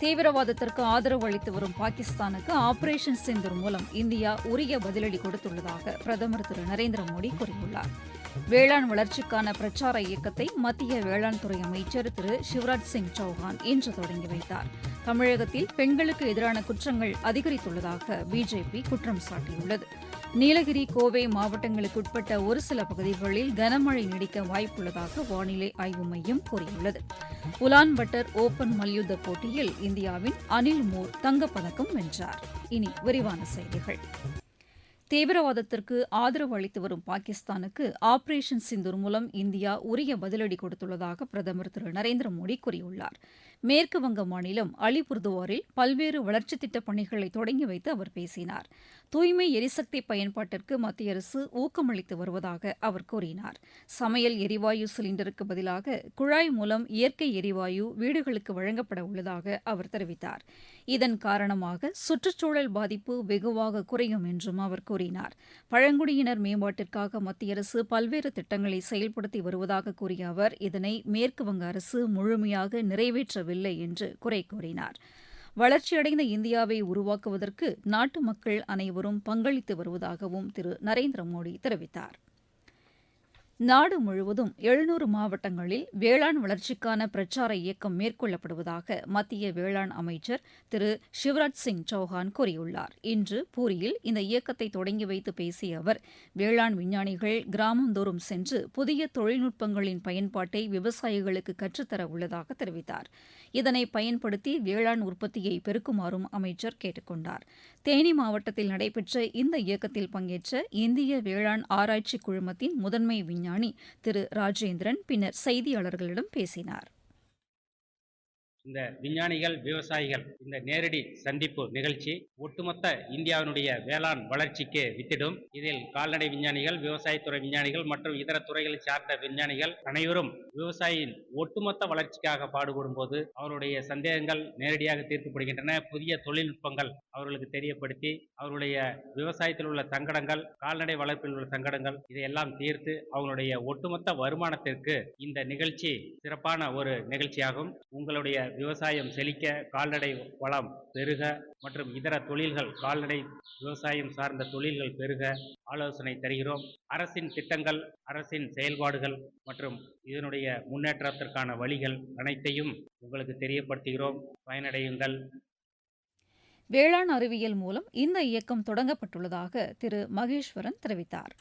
தீவிரவாதத்திற்கு ஆதரவு அளித்து வரும் பாகிஸ்தானுக்கு ஆபரேஷன் சிந்தூர் மூலம் இந்தியா உரிய பதிலடி கொடுத்துள்ளதாக பிரதமர் திரு நரேந்திர மோடி கூறியுள்ளார். வேளாண் வளர்ச்சிக்கான பிரச்சார இயக்கத்தை மத்திய வேளாண் துறை அமைச்சர் திரு சிவராஜ் சிங் சௌஹான் இன்று தொடங்கி வைத்தார். தமிழகத்தில் பெண்களுக்கு எதிரான குற்றங்கள் அதிகரித்துள்ளதாக பிஜேபி குற்றம் சாட்டியுள்ளது. நீலகிரி கோவை மாவட்டங்களுக்குட்பட்ட ஒரு சில பகுதிகளில் கனமழை நீடிக்க வாய்ப்புள்ளதாக வானிலை ஆய்வு மையம் கூறியுள்ளது. உலான்பட்டர் ஓபன் மல்யுத்த போட்டியில் இந்தியாவின் அனில் மோர் தங்கப்பதக்கம் வென்றார். இனி விரிவான செய்திகள். தீவிரவாதத்திற்கு ஆதரவு அளித்து வரும் பாகிஸ்தானுக்கு ஆபரேஷன் சிந்தூர் மூலம் இந்தியா உரிய பதிலடி கொடுத்துள்ளதாக பிரதமர் திரு. நரேந்திர மோடி கூறியுள்ளார். மேற்கு வங்க மாநிலம் அலிபுர்துவாரில் பல்வேறு வளர்ச்சித் திட்டப் பணிகளை தொடங்கி வைத்து அவர் பேசினார். தூய்மை எரிசக்தி பயன்பாட்டிற்கு மத்திய அரசு ஊக்கமளித்து வருவதாக அவர் கூறினார். சமையல் எரிவாயு சிலிண்டருக்கு பதிலாக குழாய் மூலம் இயற்கை எரிவாயு வீடுகளுக்கு வழங்கப்பட உள்ளதாக அவர் தெரிவித்தார். இதன் காரணமாக சுற்றுச்சூழல் பாதிப்பு வெகுவாக குறையும் என்றும் அவர் கூறினார். பழங்குடியினர் மேம்பாட்டிற்காக மத்திய அரசு பல்வேறு திட்டங்களை செயல்படுத்தி வருவதாக கூறிய அவர் இதனை மேற்குவங்க அரசு முழுமையாக நிறைவேற்றவில்லை என்று குறை கூறினார். வளர்ச்சியடைந்த இந்தியாவை உருவாக்குவதற்கு நாட்டு மக்கள் அனைவரும் பங்களித்து வருவதாகவும் திரு நரேந்திர மோடி தெரிவித்தார். நாடு முழுவதும் எழுநூறு மாவட்டங்களில் வேளாண் வளர்ச்சிக்கான பிரச்சார இயக்கம் மேற்கொள்ளப்படுவதாக மத்திய வேளாண் அமைச்சர் திரு சிவராஜ் சிங் சௌஹான் கூறியுள்ளார். இன்று பூரியில் இந்த இயக்கத்தை தொடங்கி வைத்து பேசிய அவர் வேளாண் விஞ்ஞானிகள் கிராமந்தோறும் சென்று புதிய தொழில்நுட்பங்களின் பயன்பாட்டை விவசாயிகளுக்கு கற்றுத்தர உள்ளதாக தெரிவித்தார். இதனை பயன்படுத்தி வேளாண் உற்பத்தியை பெருக்குமாறும் அமைச்சர் கேட்டுக்கொண்டார் தேனி மாவட்டத்தில் நடைபெற்ற இந்த இயக்கத்தில் பங்கேற்ற இந்திய வேளாண் ஆராய்ச்சி குழுமத்தின் முதன்மை விஞ்ஞானி திரு ராஜேந்திரன் பின்னர் செய்தியாளர்களிடம் பேசினார். இந்த விஞ்ஞானிகள் விவசாயிகள் இந்த நேரடி சந்திப்பு நிகழ்ச்சி ஒட்டுமொத்த இந்தியாவினுடைய வேளாண் வளர்ச்சிக்கு வித்திடும். இதில் கால்நடை விஞ்ஞானிகள் விவசாயத்துறை விஞ்ஞானிகள் மற்றும் இதர துறைகளை சார்ந்த விஞ்ஞானிகள் அனைவரும் விவசாயியின் ஒட்டுமொத்த வளர்ச்சிக்காக பாடுபடும் போது அவருடைய சந்தேகங்கள் நேரடியாக தீர்க்கப்படுகின்றன. புதிய தொழில்நுட்பங்கள் அவர்களுக்கு தெரியப்படுத்தி அவருடைய விவசாயத்தில் உள்ள சங்கடங்கள் கால்நடை வளர்ப்பில் உள்ள சங்கடங்கள் இதையெல்லாம் தீர்த்து அவங்களுடைய ஒட்டுமொத்த வருமானத்திற்கு இந்த நிகழ்ச்சி சிறப்பான ஒரு நிகழ்ச்சியாகும். உங்களுடைய விவசாயம் செழிக்க கால்நடை வளம் பெருக மற்றும் இதர தொழில்கள் கால்நடை விவசாயம் சார்ந்த தொழில்கள் பெருக ஆலோசனை தருகிறோம். அரசின் திட்டங்கள் அரசின் செயல்பாடுகள் மற்றும் இதனுடைய முன்னேற்றத்திற்கான வழிகள் அனைத்தையும் உங்களுக்கு தெரியப்படுத்துகிறோம். பயனடையுங்கள். வேளாண் அறிவியல் மூலம் இந்த இயக்கம் தொடங்கப்பட்டுள்ளதாக திரு மகேஸ்வரன் தெரிவித்தார்.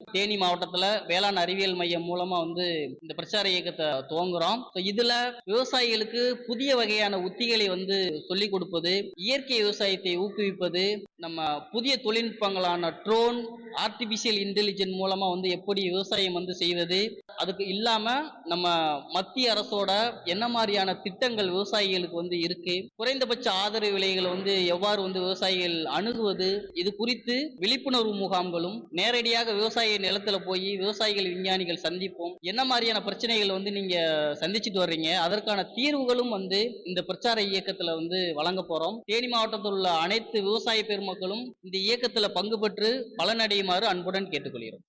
தேனி மாவட்டத்தில் வேளாண் அறிவியல் மையம் மூலமாக வந்து இந்த பிரச்சார இயக்கத்தை துவங்குறோம். ஸோ இதில் விவசாயிகளுக்கு புதிய வகையான உத்திகளை வந்து சொல்லிக் கொடுப்பது இயற்கை விவசாயத்தை ஊக்குவிப்பது நம்ம புதிய தொழில்நுட்பங்களான ட்ரோன் ஆர்டிபிஷியல் இன்டெலிஜென்ட் மூலமாக வந்து எப்படி விவசாயம் வந்து செய்வது அதுக்கு இல்லாமல் நம்ம மத்திய அரசோட என்ன மாதிரியான திட்டங்கள் விவசாயிகளுக்கு வந்து இருக்கு குறைந்தபட்ச ஆதரவு விலைகளை வந்து எவ்வாறு வந்து விவசாயிகள் அணுகுவது இது குறித்து விழிப்புணர்வு முகாம்களும் நேரடியாக விவசாய நிலத்துல போய் விவசாயிகள் விஞ்ஞானிகள் சந்திப்போம். என்ன மாதிரியான பிரச்சனைகள் வந்து நீங்க சந்திச்சுட்டு வர்றீங்க? அதற்கான தீர்வுகளும் வந்து இந்த பிரச்சார இயக்கத்துல வந்து வழங்க போறோம். தேனி மாவட்டத்தில் உள்ள அனைத்து விவசாய பெருமக்களும் இந்த இயக்கத்துல பங்கு பெற்று பலனடையுமாறு அன்புடன் கேட்டுக்கொள்கிறோம்.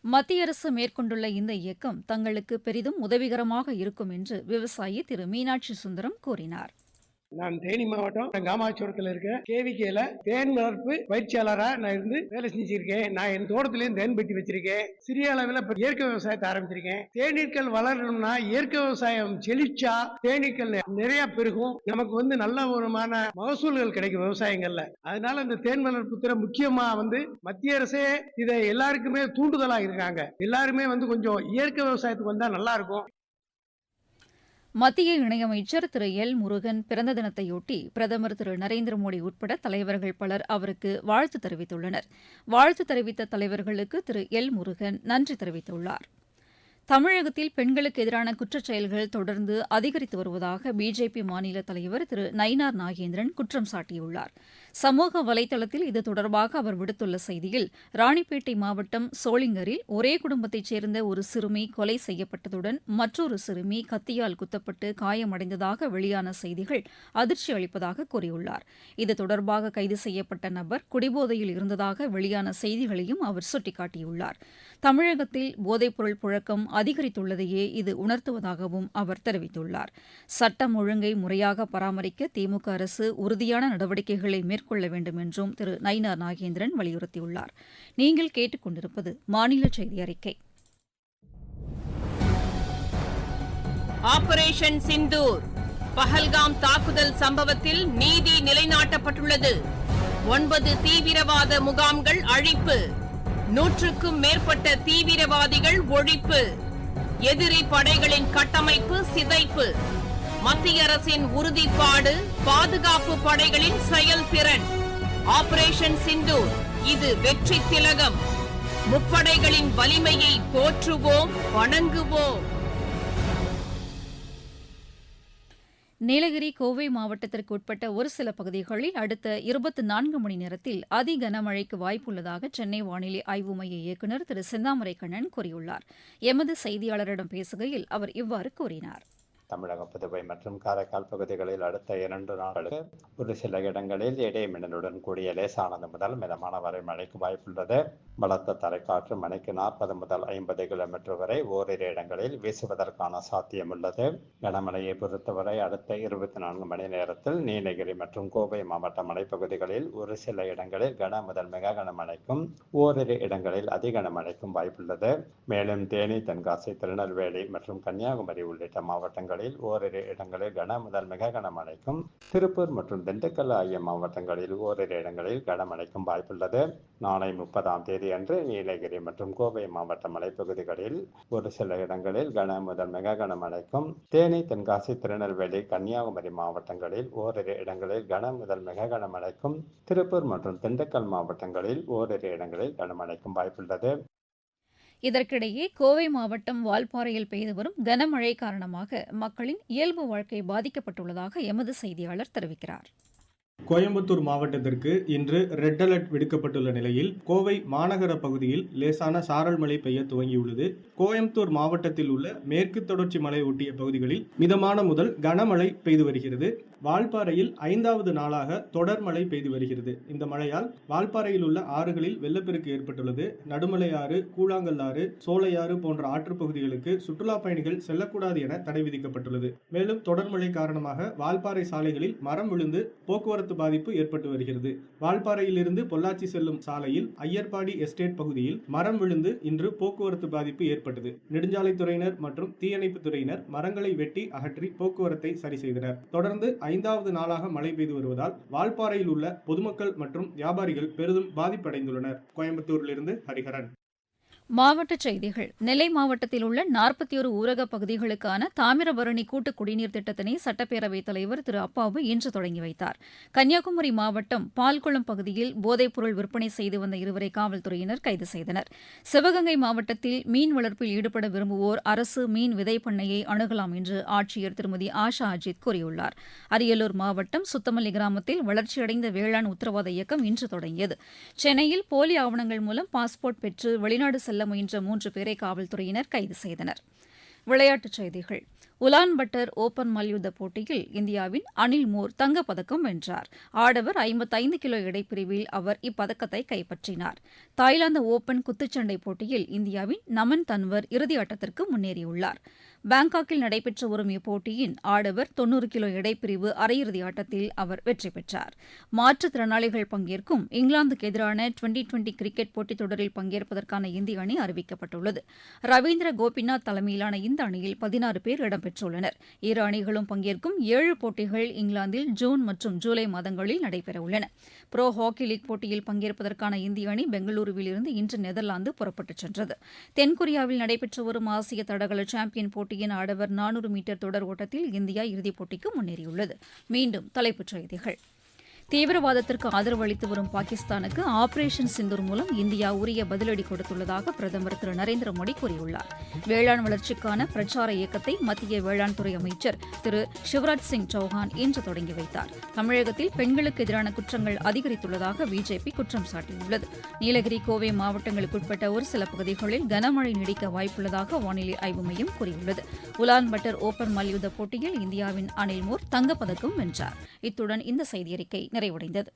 மத்திய அரசு மேற்கொண்டுள்ள இந்த இயக்கம் தங்களுக்கு பெரிதும் உதவிகரமாக இருக்கும் என்று விவசாயி திரு மீனாட்சி சுந்தரம் கூறினார். நான் தேனி மாவட்டம் காமாட்சிபுரத்தில் இருக்க கேவிகேல தேன் வளர்ப்பு பயிற்சியாளராக நான் இருந்து வேலை செஞ்சிருக்கேன். நான் என் தோட்டத்திலேயும் தேன் பெட்டி வச்சிருக்கேன். சிறிய அளவில் இப்போ இயற்கை விவசாயத்தை ஆரம்பிச்சிருக்கேன். தேனீக்கள் வளரணும்னா இயற்கை விவசாயம் செழிச்சா தேனீக்கள் நிறைய பெருகும். நமக்கு வந்து நல்ல விதமான மகசூல்கள் கிடைக்கும் விவசாயங்கள்ல. அதனால இந்த தேன் வளர்ப்பு துறை முக்கியமா வந்து மத்திய அரசே இதை எல்லாருக்குமே தூண்டுதலா இருக்காங்க. எல்லாருமே வந்து கொஞ்சம் இயற்கை விவசாயத்துக்கு வந்தா நல்லா இருக்கும். மத்திய இணையமைச்சர் திரு எல். முருகன் பிறந்த தினத்தையொட்டி பிரதமர் திரு. நரேந்திர மோடி உட்பட தலைவர்கள் பலர் அவருக்கு வாழ்த்து தெரிவித்துள்ளனர். வாழ்த்து தெரிவித்த தலைவர்களுக்கு திரு. எல். முருகன் நன்றி தெரிவித்துள்ளார். தமிழகத்தில் பெண்களுக்கு எதிரான குற்றச் செயல்கள் தொடர்ந்து அதிகரித்து வருவதாக பிஜேபி மாநில தலைவர் திரு நயினார் நாகேந்திரன் குற்றம் சாட்டியுள்ளார். சமூக வலைதளத்தில் இது தொடர்பாக அவர் விடுத்துள்ள செய்தியில் ராணிப்பேட்டை மாவட்டம் சோளிங்கரில் ஒரே குடும்பத்தைச் சேர்ந்த ஒரு சிறுமி கொலை செய்யப்பட்டதுடன் மற்றொரு சிறுமி கத்தியால் குத்தப்பட்டு காயமடைந்ததாக வெளியான செய்திகள் அதிர்ச்சி அளிப்பதாக கூறியுள்ளார். இது தொடர்பாக கைது செய்யப்பட்ட நபர் குடிபோதையில் இருந்ததாக வெளியான செய்திகளையும் அவர் சுட்டிக்காட்டியுள்ளார். தமிழகத்தில் போதைப்பொருள் புழக்கம் அதிகரித்துள்ளதையே இது உணர்த்துவதாகவும் அவர் தெரிவித்துள்ளார். சட்டம் ஒழுங்கை முறையாக பராமரிக்க திமுக அரசு உறுதியான நடவடிக்கைகளை மேற்கொள்ள வேண்டும் என்றும் திரு. நயினார் நாகேந்திரன் வலியுறுத்தியுள்ளார். நீங்கள் கேட்டுக்கொண்டிருப்பது மாநில செய்தி அறிக்கை. ஆபரேஷன் சிந்தூர். பஹல்காம் தாக்குதல் சம்பவத்தில் நீதி நிலைநாட்டப்பட்டுள்ளது. ஒன்பது தீவிரவாத முகாம்கள் அழிப்பு. நூற்றுக்கும் மேற்பட்ட தீவிரவாதிகள் ஒழிப்பு. எதிரி படைகளின் கட்டமைப்பு சிதைப்பு. மத்திய அரசின் உறுதிப்பாடு பாதுகாப்பு படைகளின் செயல்திறன். ஆபரேஷன் சிந்து இது வெற்றி திலகம் முப்படைகளின் வலிமையை போற்றுவோம் வணங்குவோம். நீலகிரி கோவை மாவட்டத்திற்கு உட்பட்ட ஒரு சில பகுதிகளில் அடுத்த இருபத்தி நான்கு மணி நேரத்தில் அதி கனமழைக்கு வாய்ப்புள்ளதாக சென்னை வானிலை ஆய்வு மைய இயக்குநர் திரு செந்தாமரை கண்ணன் கூறியுள்ளார். எமது செய்தியாளரிடம் பேசுகையில் அவர் இவ்வாறு கூறினார். தமிழகம் புதுவை மற்றும் காரைக்கால் பகுதிகளில் அடுத்த இரண்டு நாட்களுக்கு ஒரு சில இடங்களில் இடைமின்னலுடன் கூடிய லேசானது முதல் மிதமான வரை மழைக்கு வாய்ப்புள்ளது. பலத்த தரைக்காற்று மணிக்கு நாற்பது முதல் ஐம்பது கிலோமீட்டர் வரை ஓரிரு இடங்களில் வீசுவதற்கான சாத்தியமுள்ளது. கனமழையை பொறுத்தவரை அடுத்த இருபத்தி நான்கு மணி நேரத்தில் நீலகிரி மற்றும் கோவை மாவட்ட மலைப்பகுதிகளில் ஒரு சில இடங்களில் கன முதல் மிக கனமழைக்கும் ஓரிரு இடங்களில் அதி மழைக்கும் வாய்ப்புள்ளது. மேலும் தேனி தென்காசி திருநெல்வேலி மற்றும் கன்னியாகுமரி உள்ளிட்ட மாவட்டங்கள் மாவட்டங்களில் ஓரிரு இடங்களில் கன முதல் மிக கனமழைக்கும். திருப்பூர் மற்றும் திண்டுக்கல் ஆகிய மாவட்டங்களில் ஓரிரு இடங்களில் கனமழைக்கும் வாய்ப்புள்ளது. நாளை முப்பதாம் தேதி அன்று நீலகிரி மற்றும் கோவை மாவட்ட மலைப்பகுதிகளில் ஒரு சில இடங்களில் கன முதல் மிக கனமழைக்கும். தேனி தென்காசி திருநெல்வேலி கன்னியாகுமரி மாவட்டங்களில் ஓரிரு இடங்களில் கன முதல் மிக கனமழைக்கும். திருப்பூர் மற்றும் திண்டுக்கல் மாவட்டங்களில் ஓரிரு இடங்களில் கனமழைக்கும் வாய்ப்புள்ளது. இதற்கிடையே கோவை மாவட்டம் வால்பாறையில் பெய்து வரும் கனமழை காரணமாக மக்களின் இயல்பு வாழ்க்கை பாதிக்கப்பட்டுள்ளதாக எமது செய்தியாளர் தெரிவிக்கிறார். கோயம்புத்தூர் மாவட்டத்திற்கு இன்று ரெட் அலர்ட் விடுக்கப்பட்டுள்ள நிலையில் கோவை மாநகர பகுதியில் லேசான சாரல் மழை பெய்ய துவங்கியுள்ளது. கோயம்புத்தூர் மாவட்டத்தில் உள்ள மேற்கு தொடர்ச்சி மலை ஒட்டிய பகுதிகளில் மிதமான முதல் கனமழை பெய்து வருகிறது. வால்பாறையில் ஐந்தாவது நாளாக தொடர் மழை பெய்து வருகிறது. இந்த மழையால் வால்பாறையில் உள்ள ஆறுகளில் வெள்ளப்பெருக்கு ஏற்பட்டுள்ளது. நடுமலையாறு ஆறு கூழாங்கல் ஆறு சோலையாறு போன்ற ஆற்றுப்பகுதிகளுக்கு சுற்றுலா பயணிகள் செல்லக்கூடாது என தடை விதிக்கப்பட்டுள்ளது. மேலும் தொடர் மழை காரணமாக வால்பாறை சாலைகளில் மரம் விழுந்து போக்குவரத்து பாதிப்பு ஏற்பட்டு வருகிறது. வால்பாறையிலிருந்து பொள்ளாச்சி செல்லும் சாலையில் ஐயர்பாடி எஸ்டேட் பகுதியில் மரம் விழுந்து இன்று போக்குவரத்து பாதிப்பு ஏற்பட்டது. நெடுஞ்சாலைத்துறையினர் மற்றும் தீயணைப்பு துறையினர் மரங்களை வெட்டி அகற்றி போக்குவரத்தை சரி செய்தனர். தொடர்ந்து ஐந்தாவது நாளாக மழை பெய்து வருவதால் வால்பாறையில் உள்ள பொதுமக்கள் மற்றும் வியாபாரிகள் பெரிதும் பாதிப்படைந்துள்ளனர். கோயம்புத்தூரிலிருந்து ஹரிஹரன். மாவட்டச் செய்திகள். நெல்லை மாவட்டத்தில் உள்ள நாற்பத்தி ஒரு ஊரகப் பகுதிகளுக்கான தாமிரபரணி கூட்டு குடிநீர் திட்டத்தினை சட்டப்பேரவைத் தலைவர் திரு அப்பாவு இன்று தொடங்கி வைத்தார். கன்னியாகுமரி மாவட்டம் பால்குளம் பகுதியில் போதைப்பொருள் விற்பனை செய்து வந்த இருவரை காவல்துறையினர் கைது செய்தனர். சிவகங்கை மாவட்டத்தில் மீன் வளர்ப்பில் ஈடுபட விரும்புவோர் அரசு மீன் விதை பண்ணையை அணுகலாம் என்று ஆட்சியர் திருமதி ஆஷா அஜித் கூறியுள்ளார். அரியலூர் மாவட்டம் சுத்தமல்லி கிராமத்தில் வளர்ச்சியடைந்த வேளாண் உத்தரவாத இயக்கம் இன்று தொடங்கியது. சென்னையில் போலி ஆவணங்கள் மூலம் பாஸ்போர்ட் பெற்று வெளிநாடு செல்ல முயன்ற மூன்று பேரை காவல்துறையினர் கைது செய்தனர். விளையாட்டுச் செய்திகள். உலான்பட்டர் ஓபன் மல்யுத்த போட்டியில் இந்தியாவின் அனில் மோர் தங்கப்பதக்கம் வென்றார். ஆடவர் ஐம்பத்தைந்து கிலோ இடைப்பிரிவில் அவர் இப்பதக்கத்தை கைப்பற்றினார். தாய்லாந்து ஓபன் குத்துச்சண்டை போட்டியில் இந்தியாவின் நமன் தன்வர் இறுதியாட்டத்திற்கு முன்னேறியுள்ளார். பாங்காக்கில் நடைபெற்று வரும் இப்போட்டியின் ஆடவர் தொன்னூறு கிலோ இடைப்பிரிவு அரையிறுதி ஆட்டத்தில் அவர் வெற்றி பெற்றார். மாற்றுத்திறனாளிகள் பங்கேற்கும் இங்கிலாந்துக்கு எதிரான டுவெண்டி டுவெண்டி கிரிக்கெட் போட்டித் தொடரில் பங்கேற்பதற்கான இந்திய அணி அறிவிக்கப்பட்டுள்ளது. ரவீந்திர கோபிநாத் தலைமையிலான இந்த அணியில் பதினாறு பேர் பெற்றுள்ளனர். இரு அணிகளும் பங்கேற்கும் ஏழு போட்டிகள் இங்கிலாந்தில் ஜூன் மற்றும் ஜூலை மாதங்களில் நடைபெறவுள்ளன. புரோ ஹாக்கி லீக் போட்டியில் பங்கேற்பதற்கான இந்திய அணி பெங்களூருவில் இருந்து இன்று நெதர்லாந்து புறப்பட்டுச் சென்றது. தென்கொரியாவில் நடைபெற்று வரும் ஆசிய தடகள சாம்பியன் போட்டியின் ஆடவர் நானூறு மீட்டர் தொடர் ஓட்டத்தில் இந்தியா இறுதிப் போட்டிக்கு முன்னேறியுள்ளது. மீண்டும் தலைப்புச் செய்திகள். தீவிரவாதத்திற்கு ஆதரவு அளித்து வரும் பாகிஸ்தானுக்கு ஆபரேஷன் சிந்தூர் மூலம் இந்தியா உரிய பதிலடி கொடுத்துள்ளதாக பிரதமர் திரு நரேந்திர மோடி கூறியுள்ளார். வேளாண் வளர்ச்சிக்கான பிரச்சார இயக்கத்தை மத்திய வேளாண் துறை அமைச்சர் திரு சிவராஜ் சிங் சௌஹான் இன்று தொடங்கி வைத்தார். தமிழகத்தில் பெண்களுக்கு எதிரான குற்றங்கள் அதிகரித்துள்ளதாக பிஜேபி குற்றம் சாட்டியுள்ளது. நீலகிரி கோவை மாவட்டங்களுக்குட்பட்ட ஒரு சில பகுதிகளில் கனமழை நீடிக்க வாய்ப்புள்ளதாக வானிலை ஆய்வு மையம் கூறியுள்ளது. உலான் பட்டர் ஓபன் மல்யுத்த போட்டியில் இந்தியாவின் அனில் மோர் தங்கப்பதக்கம் வென்றார். இத்துடன் இந்த செய்தியறிக்கை நிறைவடைந்தது.